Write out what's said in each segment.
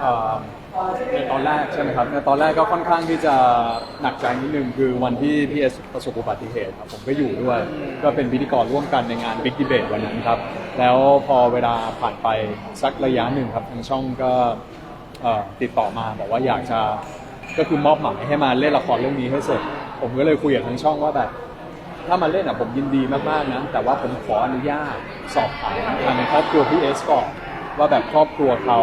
เอ่อในตอนแรกใช่ไหมครับในตอนแรกก็ค่อนข้างที่จะหนักใจนิดนึงคือวันที่พี่เอสประสบอุบัติเหตุครับผมก็อยู่ด้วย ก็เป็นพิธีกรร่วมกันในงาน Big Debate วันนั้นครับ แล้วพอเวลาผ่านไปสักระยะหนึ่งครับทางช่องก็เอ่อติดต่อมาบอกว่าอยากจะก็คือมอบหมายให้มาเล่นละครเรื่องนี้ให้เสร็จ ผมก็เลยคุยกับทางช่องว่าแบบ ถ้ามาเล่นอะผมยินดีมากๆนะแต่ว่าผมขออนุญาตสอบถามทางครอบครัวพี่เอสก่อน ว่าแบบครอบครัวเขา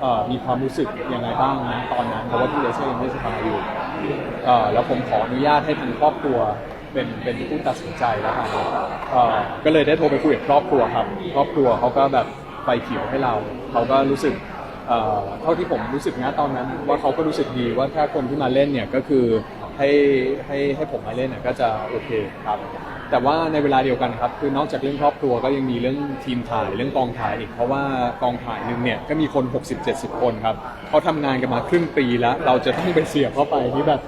เอ่อมีความรู้สึกยังไงบ้างนะตอนนั้นเพราะว่าพี่เอสก็ยังไม่สบายอยู่เอ่อแล้วผมขออนุญาตให้ทางครอบครัวเป็นเป็นผู้ตัดสินใจแล้วกันเอ่อก็เลยได้โทรไปคุยกับครอบครัวครับ ครอบครัวเขาก็แบบไฟเขียวให้เราเขาก็รู้สึกเอ่อเท่าที่ผมรู้สึกนะตอนนั้น ว่าเขาก็รู้สึกดีว่าถ้าคนที่มาเล่นเนี่ยก็คือ ให้ให้ให้ผมมาเล่นเนี่ยก็จะโอเคครับ แต่ว่าในเวลาเดียวกันครับ คือนอกจากเรื่องครอบครัวก็ยังมีเรื่องทีมถ่ายเรื่องกองถ่ายอีก เพราะว่ากองถ่ายหนึ่งเนี่ยก็มีคน 60-70 คนครับเขาทำงานกันมาครึ่งปีแล้ว เราจะต้องไปเสียบเข้าไปที่แบบ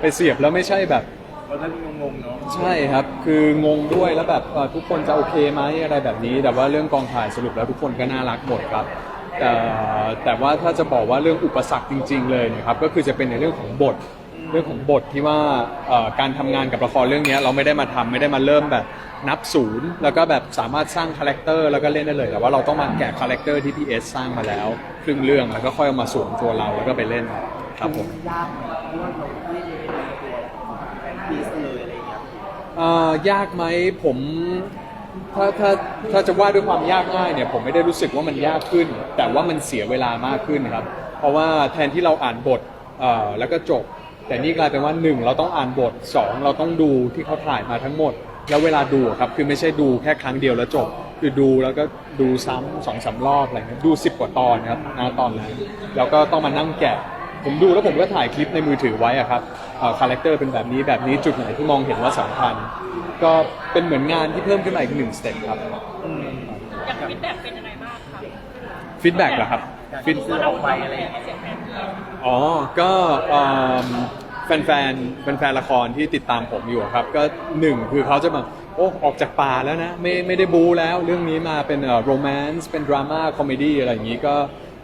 ไปเสียบแล้วไม่ใช่แบบตอนนั้นงงๆเนาะใช่ครับ คืองงด้วยแล้วแบบเอ่อทุกคนจะโอเคไหมอะไรแบบนี้ แต่ว่าเรื่องกองถ่ายสรุปแล้วทุกคนก็น่ารักหมดครับ แต่แต่ว่าถ้าจะบอกว่าเรื่องอุปสรรคจริง ๆ เลยเนะครับ ก็คือจะเป็นในเรื่องของบท เรื่องของบทที่ว่าเอ่อการทำงานกับละครเรื่องนี้เราไม่ได้มาทำไม่ได้มาเริ่มแบบนับศูนย์แล้วก็แบบสามารถสร้างคาแรคเตอร์แล้วก็เล่นได้เลยแต่ว่าเราต้องมาแกะคาแรคเตอร์ที่พี่เอสสร้างมาแล้ว ครึ่งเรื่องแล้วก็ค่อยเอามาสวมตัวเราแล้วก็ไปเล่นครับผม ยากไหมเพราะว่าเราไม่ได้เป็นตัวแฟนพีซเลยอะไรอย่างเงี้ยเอ่อยากไหมผมถ้าถ้าถ้าจะว่าด้วยความยากง่ายเนี่ยผมไม่ได้รู้สึกว่ามันยากขึ้น แต่ว่ามันเสียเวลามากขึ้นครับ เพราะว่าแทนที่เราอ่านบทเอ่อแล้วก็จบ แต่นี่กลายเป็นว่าหนึ่งเราต้องอ่านบทสองเราต้องดูที่เขาถ่ายมาทั้งหมด แล้วเวลาดูอะครับคือไม่ใช่ดูแค่ครั้งเดียวแล้วจบ คือดูแล้วก็ดูซ้ำสองสามรอบอะไรเงี้ยดูสิบกว่าตอนครับนะตอนนั้นแล้วก็ต้องมานั่งแกะ ผมดูแล้วผมก็ถ่ายคลิปในมือถือไว้อะครับคาแรคเตอร์เป็นแบบนี้แบบนี้จุดไหนที่มองเห็นว่าสำคัญก็เป็นเหมือนงานที่เพิ่มขึ้นมาอีกหนึ่งสเต็ปครับอย่างฟีดแบ็กเป็นยังไงบ้างคะฟีดแบ็กเหรอครับฟีดซื้อออกไปอะไรอย่างให้เงี้ยเสียงแฟนเพลงอ๋อ ก็เอิ่ม แฟนแฟนแฟนแฟนๆละครที่ติดตามผมอยู่อะครับ ก็หนึ่งคือเขาจะแบบโอ้ออกจากป่าแล้วนะ ไม่ไม่ได้บูแล้ว เรื่องนี้มาเป็นโรแมนต์เป็นดราม่าคอมเมดี้อะไรอย่างนี้ก็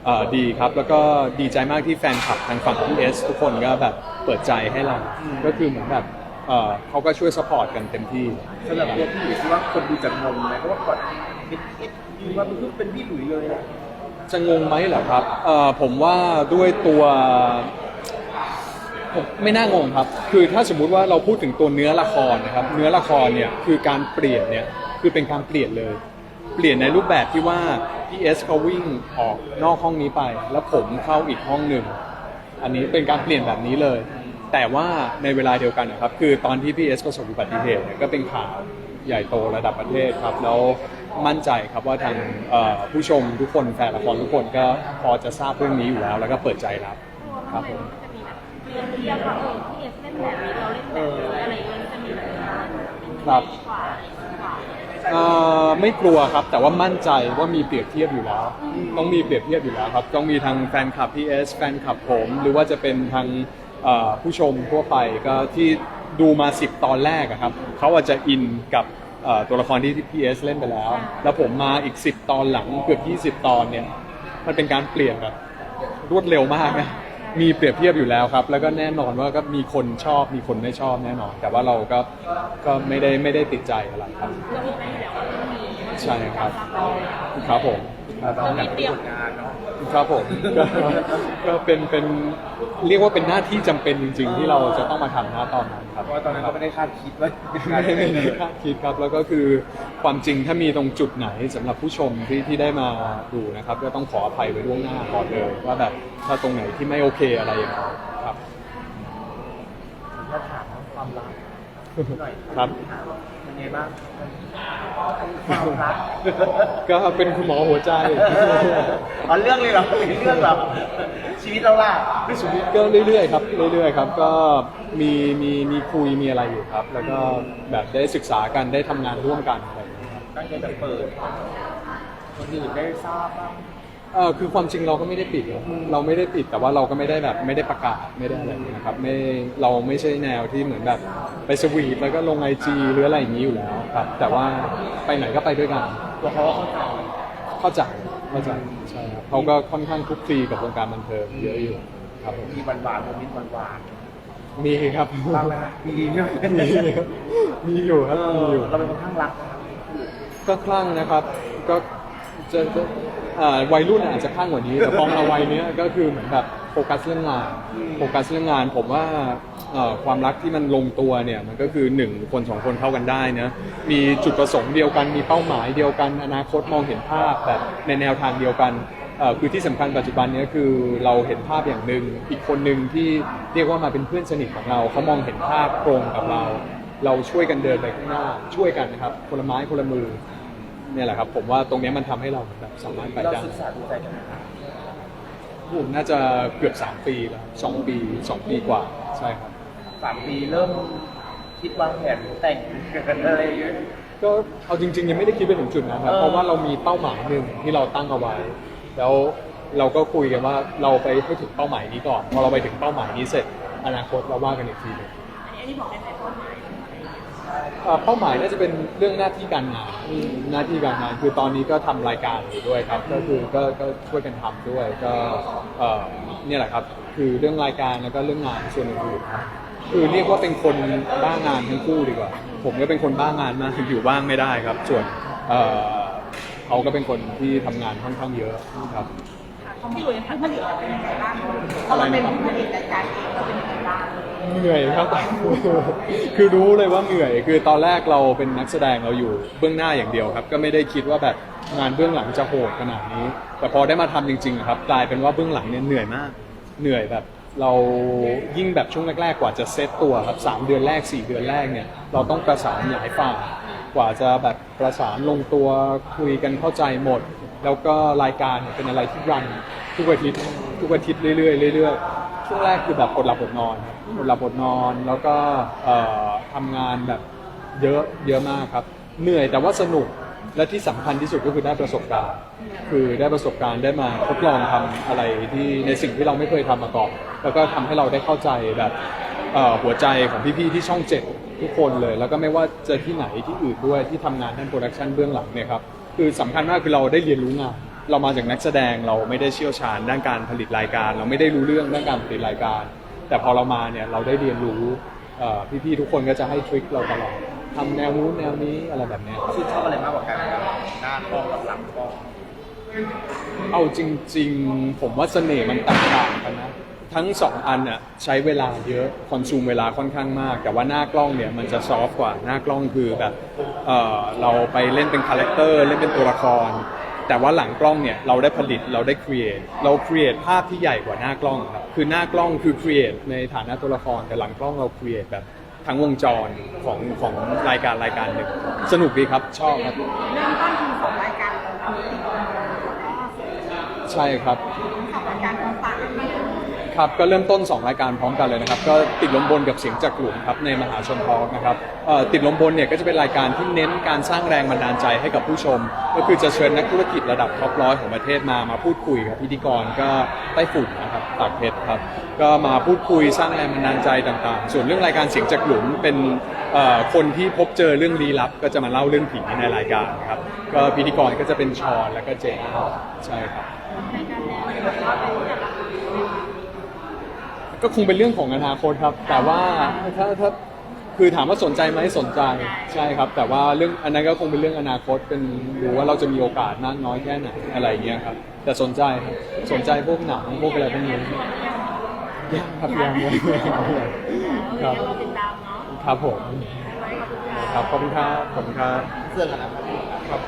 เอ่อดีครับ แล้วก็ดีใจมากที่แฟนคลับทางฝั่งพีเอสทุกคนก็แบบเปิดใจให้เรา ก็คือเหมือนแบบเอ่อเขาก็ช่วยสปอร์ตกันเต็มที่สำหรับตัวพี่หลุยส์คิดว่าคนดูจะงงไหมเพราะว่าก่อนคิดคิดยืนว่ามันคือเป็นพี่หลุยส์เลยนะจะงงไหมเหรอครับเอ่อผมว่าด้วยตัว ผมไม่น่างงครับ คือถ้าสมมุติว่าเราพูดถึงตัวเนื้อละครนะครับ เนื้อละครเนี่ยคือการเปลี่ยนเนี่ยคือเป็นการเปลี่ยนเลย เปลี่ยนในรูปแบบที่ว่าพี่เอสเขาวิ่งออกนอกห้องนี้ไป แล้วผมเข้าอีกห้องหนึ่ง อันนี้เป็นการเปลี่ยนแบบนี้เลย แต่ว่าในเวลาเดียวกันนะครับ คือตอนที่พี่เอสประสบอุบัติเหตุเนี่ยก็เป็นข่าวใหญ่โตระดับประเทศครับ แล้วมั่นใจครับว่าทางผู้ชมทุกคนแฟนละครทุกคนก็พอจะทราบเรื่องนี้อยู่แล้ว แล้วก็เปิดใจรับครับผม เรียนเรียกว่าเออที่เอสเล่นแบบนี้เราเล่นแบบนี้อะไรอย่างเงี้ยมันจะมีแบบครับกว่าเอ่อไม่กลัวครับ แต่ว่ามั่นใจว่ามีเปรียบเทียบอยู่แล้ว ต้องมีเปรียบเทียบอยู่แล้วครับ ต้องมีทางแฟนคลับพีเอสแฟนคลับผม หรือว่าจะเป็นทางเอ่อผู้ชมทั่วไปก็ที่ดูมา 10 ตอนแรกอะครับเขาอาจจะอินกับเอ่อตัวละครที่พีเอสเล่นไปแล้ว แล้วผมมาอีก 10 ตอนหลังเกือบ20 ตอนเนี่ยมันเป็นการเปลี่ยนแบบรวดเร็วมากนะ มีเปรียบเทียบอยู่แล้วครับ แล้วก็แน่นอนว่าก็มีคนชอบมีคนไม่ชอบแน่นอน แต่ว่าเราก็ก็ไม่ได้ไม่ได้ติดใจอะไรครับเรามีไปแล้วมันมีใช่ครับ ครับผม เราอยากเป็นผลงานเนาะครับผมก็ก็เป็นเป็นเรียกว่าเป็นหน้าที่จำเป็นจริง ๆ ที่เราจะต้องมาทำหน้าตอนนั้นครับเพราะว่าตอนนั้นก็ไม่ได้คาดคิดว่าไม่ได้ไม่ได้คาดคิดครับแล้วก็คือความจริงถ้ามีตรงจุดไหนสำหรับผู้ชมที่ที่ได้มาดูนะครับก็ต้องขออภัยไว้ล่วงหน้าก่อนเลยว่าแบบถ้าตรงไหนที่ไม่โอเคอะไรอย่างเงี้ยครับถ้าถามความรัก หน่อยครับเป็นไงบ้างความรักก็เป็นคุณหมอหัวใจอ๋อเรื่องเลยเหรอเรื่องเหรอชีวิตเราล่ะชีวิตก็เรื่อยๆครับเรื่อยๆครับ ก็มีมีมีคุยมีอะไรอยู่ครับ แล้วก็แบบได้ศึกษากันได้ทำงานร่วมกันอะไรอย่างเงี้ยครับ ตั้งใจจะเปิดคนอื่นได้ทราบบ้าง เออคือความจริงเราก็ไม่ได้ปิดนะเราไม่ได้ปิดแต่ว่าเราก็ไม่ได้แบบไม่ได้ประกาศไม่ได้อะไรอย่างเงี้ยครับไม่เราไม่ใช่แนวที่เหมือนแบบไปสวีทแล้วก็ลงไอจีหรืออะไรอย่างนี้อยู่แล้วครับแต่ว่าไปไหนก็ไปด้วยกันตัวเขาก็เข้าใจเข้าใจเข้าใจใช่ครับเขาก็ค่อนข้างคลุกคลีกับวงการบันเทิงเยอะอยู่ครับผมมีหวานหวานๆโมเมนต์หวานหวานมีครับๆบ้างไหมฮะมีใช่ไหมมีครับมีอยู่ครับเอมีออยู่เราเป็นคนข้างรักนะครับก็คลั่งนะครับก็จะจะ อ่าวัยรุ่นอาจจะคลั่งกว่านี้ แต่พอมาวัยเนี้ยก็คือเหมือนแบบโฟกัสเรื่องงานโฟกัสเรื่องงาน ผมว่าเอ่อความรักที่มันลงตัวเนี่ยมันก็คือหนึ่งคนสองคนเข้ากันได้นะมีจุดประสงค์เดียวกัน มีเป้าหมายเดียวกัน อนาคตมองเห็นภาพแบบในแนวทางเดียวกันเอ่อคือที่สำคัญปัจจุบันเนี้ยคือเราเห็นภาพอย่างหนึ่งอีกคนหนึ่งที่เรียกว่ามาเป็นเพื่อนสนิทของเราเขามองเห็นภาพตรงกับเรา เราช่วยกันเดินไปข้างหน้าช่วยกันนะครับคนละไม้คนละมือ เนี่ยแหละครับ ผมว่าตรงเนี้ยมันทำให้เราแบบสามารถไปเราได้ ศึกษาดูใจกันนะครับผมน่าจะเกือบ 3 ปีแล้วสองปีสองปีกว่า ใช่ครับ สามปีเริ่มคิดวางแผนแต่งกันอะไรอย่างเงี้ย ก็เอาจริง ๆ ยังไม่ได้คิดไปถึงจุดนะครับ เออ เพราะว่าเรามีเป้าหมายหนึ่งที่เราตั้งเอาไว้ แล้วเราก็คุยกันว่าเราไปให้ถึงเป้าหมายนี้ก่อน พอเราไปถึงเป้าหมายนี้เสร็จ อนาคตเราว่ากันอีกทีหนึงอันนี้อันนี้บอกได้ไหมเป้าหมาย เอ่อเป้าหมายน่าจะเป็นเรื่องหน้าที่การงานหน้าที่การงาน คือตอนนี้ก็ทำรายการอยู่ด้วยครับ ก็คือก็ก็ช่วยกันทำด้วยก็เอ่อเนี่ยแหละครับ คือเรื่องรายการแล้วก็เรื่องงานส่วนอื่นๆครับคือเรียกว่าเป็นคนบ้างานทั้งคู่ดีกว่า ผมก็เป็นคนบ้างานมากอยู่บ้างไม่ได้ครับ ส่วนเอ่อเขาก็เป็นคนที่ทำงานค่อนข้างเยอะครับ ของพี่หลุยส์ทั้งผลิตเป็นยังไงบ้างพอเราเป็นผู้ผลิตรายการเองเราเป็นยังไงบ้าง เหนื่อยครับ คือรู้เลยว่าเหนื่อย คือตอนแรกเราเป็นนักแสดงเราอยู่เบื้องหน้าอย่างเดียวครับ ก็ไม่ได้คิดว่าแบบงานเบื้องหลังจะโหดขนาดนี้ แต่พอได้มาทำจริงๆอะครับกลายเป็นว่าเบื้องหลังเนี่ยเหนื่อยมาก เหนื่อยแบบเรายิ่งแบบช่วงแรกๆ กว่าจะเซตตัวครับสามเดือนแรกสี่เดือนแรกเนี่ยเราต้องประสานหลายฝ่ายกว่าจะแบบประสานลงตัวคุยกันเข้าใจหมด แล้วก็รายการเนี่ยเป็นอะไรที่รันทุกอาทิตย์ทุกอาทิตย์เรื่อยๆเรื่อยๆ ช่วงแรกคือแบบอดหลับอดนอนครับอดหลับอดนอนแล้วก็เอ่อทำงานแบบเยอะเยอะมากครับ เหนื่อยแต่ว่าสนุกและที่สำคัญที่สุดก็คือได้ประสบการณ์ คือได้ประสบการณ์ได้มาทดลองทำอะไรที่ในสิ่งที่เราไม่เคยทำมาก่อนแล้วก็ทำให้เราได้เข้าใจแบบเอ่อหัวใจของพี่ๆที่ช่องเจ็ดทุกคนเลย แล้วก็ไม่ว่าจะที่ไหนที่อื่นด้วยที่ทำงานด้านโปรดักชันเบื้องหลังเนี่ยครับคือสำคัญมากคือเราได้เรียนรู้งาน เรามาจากนักแสดงเราไม่ได้เชี่ยวชาญด้านการผลิตรายการ เราไม่ได้รู้เรื่องด้านการผลิตรายการ แต่พอเรามาเนี่ยเราได้เรียนรู้พี่ๆทุกคนก็จะให้ทริคเราตลอดทำแนวนู้นแนวนี้อะไรแบบเนี้ยชื่นชอบอะไรมากกว่ากันครับหน้ากล้องกับหลังกล้องเอาจริง ๆ ผมว่าเสน่ห์มันแตกต่างกันนะทั้งสองอันน่ะใช้เวลาเยอะคอนซูมเวลาค่อนข้างมาก แต่ว่าหน้ากล้องเนี่ยมันจะซอฟต์กว่าหน้ากล้องคือแบบเเราไปเล่นเป็นคาแรคเตอร์เล่นเป็นตัวละคร แต่ว่าหลังกล้องเนี่ยเราได้ผลิตเราได้ครีเอทเราครีเอทภาพที่ใหญ่กว่าหน้ากล้องครับคือหน้ากล้องคือครีเอทในฐานะตัวละครแต่หลังกล้องเราครีเอทแบบทั้งวงจรของของรายการรายการหนึ่งสนุกดีครับชอบครับ เริ่มต้นคือสองรายการเราติดต่อมาแล้วก็ใช่ครับสองรายการพร้อมปากกันไหม ครับก็เริ่มต้น 2 รายการพร้อมกันเลยนะครับ ก็ติดลมบนกับเสียงจากกลุ่มครับในมหาชนทอล์กนะครับเอ่อติดลมบนเนี่ยก็จะเป็นรายการที่เน้นการสร้างแรงบันดาลใจให้กับผู้ชม ก็คือจะเชิญนักธุรกิจระดับท็อปร้อยของประเทศมามาพูดคุยกับพิธีกรก็ไต้ฝุ่นนะครับตากเพชรครับก็มาพูดคุยสร้างแรงบันดาลใจต่างๆ ส่วนเรื่องรายการเสียงจากหลุมเป็นเอ่อคนที่พบเจอเรื่องลี้ลับ ก็จะมาเล่าเรื่องผีในรายการครับก็พิธีกรก็จะเป็นชอนแล้วก็เจนใช่ครับ รายการแล้วแบบว่าเป็นแต่ละ ก็คงเป็นเรื่องของอนาคตครับ แต่ว่าถ้าถ้าคือถามว่าสนใจไหมสนใจใช่ครับ แต่ว่าเรื่องอันนั้นก็คงเป็นเรื่องอนาคตเป็นดูว่าเราจะมีโอกาสมากน้อยแค่ไหนอะไรเงี้ยครับแต่สนใจครับสนใจพวกหนังพวกอะไรพวกนี้ยังครับยังยังครับครับผมครับขอบคุณครับขอบคุณครับเสื้อกันนะครับ